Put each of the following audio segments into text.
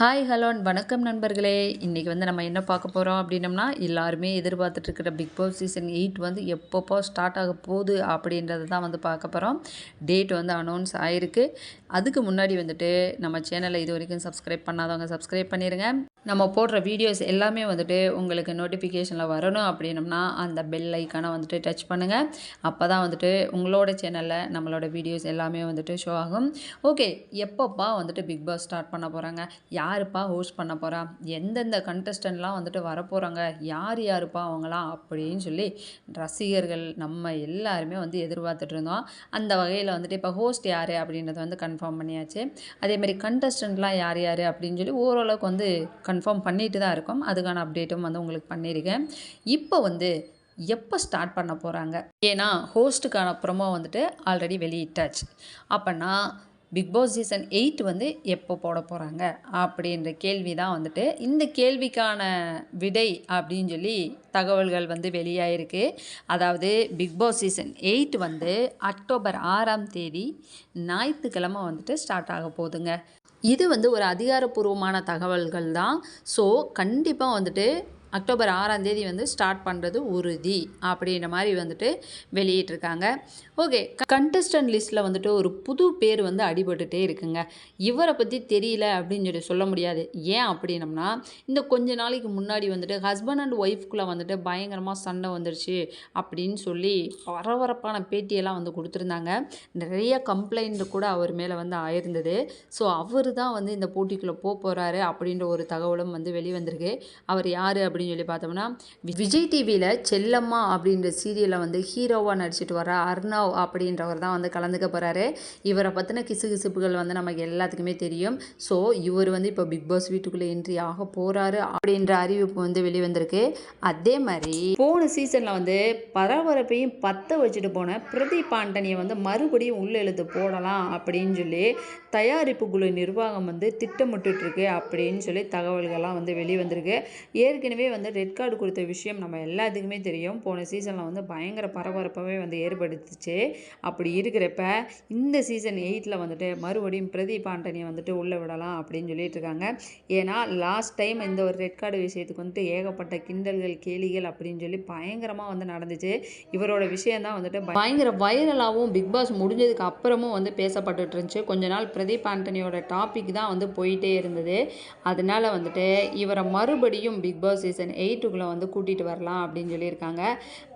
Hi hello வணக்கம் நண்பர்களே. இன்றைக்கி வந்து நம்ம என்ன பார்க்க போகிறோம் அப்படின்னம்னா எல்லாருமே எதிர்பார்த்துட்ருக்கிற பிக் பாஸ் சீசன் எயிட் வந்து எப்பப்போ ஸ்டார்ட் ஆக போகுது அப்படின்றது தான் வந்து பார்க்க போகிறோம் டேட் வந்து அனௌன்ஸ் ஆகிருக்கு அதுக்கு முன்னாடி வந்துட்டு நம்ம சேனலை இது வரைக்கும் சப்ஸ்கிரைப் பண்ணாதவங்க சப்ஸ்கிரைப் பண்ணிடுங்க நம்ம போடுற வீடியோஸ் எல்லாமே வந்துட்டு உங்களுக்கு நோட்டிஃபிகேஷனில் வரணும் அப்படின்னம்னா அந்த பெல் ஐக்கானை வந்துட்டு டச் பண்ணுங்கள் அப்போ தான் வந்துட்டு உங்களோட சேனலில் நம்மளோட வீடியோஸ் எல்லாமே வந்துட்டு ஷோ ஆகும். ஓகே எப்பப்பா வந்துட்டு பிக் பாஸ் ஸ்டார்ட் பண்ண போகிறாங்க யாருப்பா ஹோஸ்ட் பண்ண போகிறா எந்தெந்த கண்டஸ்டன்ட்லாம் வந்துட்டு வரப்போகிறாங்க யார் யாருப்பா அவங்களாம் அப்படின்னு சொல்லி ரசிகர்கள் நம்ம எல்லாருமே வந்து எதிர்பார்த்துட்டு இருந்தோம். அந்த வகையில் வந்துட்டு இப்போ ஹோஸ்ட் யார் அப்படின்றத வந்து கன்ஃபார்ம் பண்ணியாச்சு. அதேமாதிரி கண்டஸ்டன்ட்லாம் யார் யார் அப்படின்னு சொல்லி ஓரளவுக்கு வந்து கன்ஃபார்ம் பண்ணிட்டு தான் இருக்கோம். அதுக்கான அப்டேட்டும் வந்து உங்களுக்கு பண்ணியிருக்கேன் இப்போ வந்து எப்போ ஸ்டார்ட் பண்ண போகிறாங்க ஏன்னா ஹோஸ்ட்டுக்கான ப்ரொமோ வந்துட்டு ஆல்ரெடி வெளியிட்டாச்சு. அப்போனா பிக் பாஸ் சீசன் எயிட் வந்து எப்போ போட போகிறாங்க அப்படின்ற கேள்வி தான் வந்துட்டு. இந்த கேள்விக்கான விடை அப்படின்னு சொல்லி தகவல்கள் வந்து வெளியாயிருக்கு. அதாவது பிக் பாஸ் சீசன் எயிட் வந்து அக்டோபர் ஆறாம் தேதி ஞாயிற்றுக்கிழமை வந்துட்டு ஸ்டார்ட் ஆக போகுதுங்க. இது வந்து ஒரு அதிகாரப்பூர்வமான தகவல்கள் தான். ஸோ கண்டிப்பாக வந்துட்டு அக்டோபர் ஆறாம் தேதி வந்து ஸ்டார்ட் பண்ணுறது உறுதி அப்படின்ற மாதிரி வந்துட்டு வெளியிட்டிருக்காங்க. ஓகே கண்டஸ்டன்ட் லிஸ்ட்டில் வந்துட்டு ஒரு புது பேர் வந்து அடிபட்டுட்டே இருக்குங்க. இவரை பற்றி தெரியல அப்படின்னு சொல்லி சொல்ல முடியாது. ஏன் அப்படின்னம்னா இந்த கொஞ்ச நாளைக்கு முன்னாடி வந்துட்டு ஹஸ்பண்ட் அண்ட் ஒய்ஃப்குள்ளே வந்துட்டு பயங்கரமாக சண்டை வந்துருச்சு அப்படின்னு சொல்லி பரபரப்பான பேட்டியெல்லாம் வந்து கொடுத்துருந்தாங்க. நிறைய கம்ப்ளைண்ட் கூட அவர் மேலே வந்து ஆயிருந்தது. ஸோ அவர் தான் வந்து இந்த போட்டிக்குள்ளே போக போகிறாரு அப்படின்ற ஒரு தகவலும் வந்து வெளிவந்திருக்கு. அவர் யார் அப்படி அப்படின்னு சொல்லி பார்த்தோம்னா விஜய் டிவியில் செல்லம்மா அப்படின்ற சீரியலில் வந்து ஹீரோவாக நடிச்சிட்டு வர அர்ணவ் அப்படின்றவர் தான் வந்து கலந்துக்க போகிறாரு இவரை பற்றின கிசு கிசுப்புகள் வந்து நமக்கு எல்லாத்துக்குமே தெரியும். ஸோ இவர் வந்து இப்போ பிக் பாஸ் வீட்டுக்குள்ளே என்ட்ரி ஆக போகிறாரு அப்படின்ற அறிவிப்பு வந்து வெளிவந்திருக்கு. அதே மாதிரி போன சீசனில் வந்து பரபரப்பையும் பற்ற வச்சுட்டு போன பிரதீப் பாண்டனியை வந்து மறுபடியும் உள்ள எழுத்து போடலாம் அப்படின்னு சொல்லி தயாரிப்பு குழு நிர்வாகம் வந்து திட்டமிட்டுருக்கு அப்படின்னு சொல்லி தகவல்கள்லாம் வந்து வெளிவந்திருக்கு. ஏற்கனவே வந்து ரெட் கார்டு கொடுத்த விஷயம் நம்ம எல்லாத்துக்குமே தெரியும். போன சீசனில் வந்து பயங்கர பரபரப்பாகவே வந்து ஏற்படுத்துச்சு. அப்படி இருக்கிறப்ப இந்த சீசன் எயிட்டில் வந்துட்டு மறுபடியும் பிரதீப் ஆண்டனியை வந்துட்டு உள்ளே விடலாம் அப்படின்னு சொல்லிட்டு இருக்காங்க. ஏன்னா லாஸ்ட் டைம் இந்த ஒரு ரெட் கார்டு விஷயத்துக்கு வந்துட்டு ஏகப்பட்ட கிண்டல்கள் கேலிகள் அப்படின்னு சொல்லி பயங்கரமாக வந்து நடந்துச்சு. இவரோட விஷயந்தான் வந்துட்டு பயங்கர வைரலாகவும் பிக் பாஸ் முடிஞ்சதுக்கு அப்புறமும் வந்து பேசப்பட்டுட்டு இருந்துச்சு. கொஞ்ச நாள் பிரதீப் ஆண்டனியோட டாபிக் தான் வந்து போயிட்டே இருந்தது. அதனால வந்துட்டு இவரை மறுபடியும் பிக் பாஸ் சீசன் சீசன் எயிட்டுக்குள்ளே வந்து கூட்டிகிட்டு வரலாம் அப்படின்னு சொல்லியிருக்காங்க.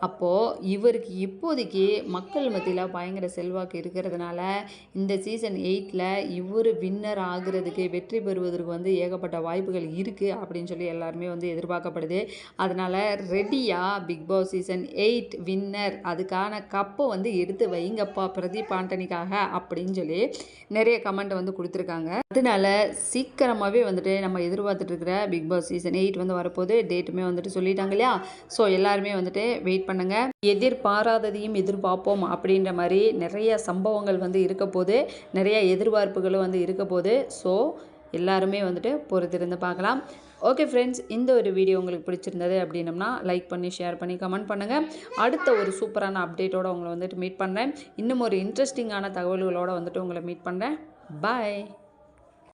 அப்போது இவருக்கு இப்போதைக்கு மக்கள் மத்தியில் பயங்கர செல்வாக்கு இருக்கிறதுனால இந்த சீசன் எயிட்டில் இவர் வின்னர் ஆகிறதுக்கு வெற்றி பெறுவதற்கு வந்து ஏகப்பட்ட வாய்ப்புகள் இருக்குது அப்படின்னு சொல்லி எல்லாருமே வந்து எதிர்பார்க்கப்படுது. அதனால் ரெடியாக Bigg Boss season eight winner அதுக்கான கப்பை வந்து எடுத்து வைங்கப்பா பிரதீப் ஆண்டனிக்காக அப்படின்னு சொல்லி நிறைய கமெண்ட் வந்து கொடுத்துருக்காங்க. அதனால சீக்கிரமாகவே வந்துட்டு நம்ம எதிர்பார்த்துட்டு இருக்கிற பிக் பாஸ் சீசன் எயிட் வந்து வரப்போது டேட்டுமே வந்துட்டு சொல்லிட்டாங்க இல்லையா? ஸோ எல்லாருமே வந்துட்டு வெயிட் பண்ணுங்கள் எதிர்பாராததையும் எதிர்பார்ப்போம் அப்படின்ற மாதிரி நிறைய சம்பவங்கள் வந்து இருக்க போது நிறைய எதிர்பார்ப்புகளும் வந்து இருக்க போது ஸோ எல்லாருமே வந்துட்டு பொறுத்திருந்து பார்க்கலாம். ஓகே ஃப்ரெண்ட்ஸ் இந்த ஒரு வீடியோ உங்களுக்கு பிடிச்சிருந்தது அப்படின்னம்னா லைக் பண்ணி ஷேர் பண்ணி கமெண்ட் பண்ணுங்கள் அடுத்த ஒரு சூப்பரான அப்டேட்டோடு உங்களை வந்துட்டு மீட் பண்ணுறேன் இன்னும் ஒரு இன்ட்ரெஸ்டிங்கான தகவல்களோடு வந்துட்டு உங்களை மீட் பண்ணுறேன் பாய்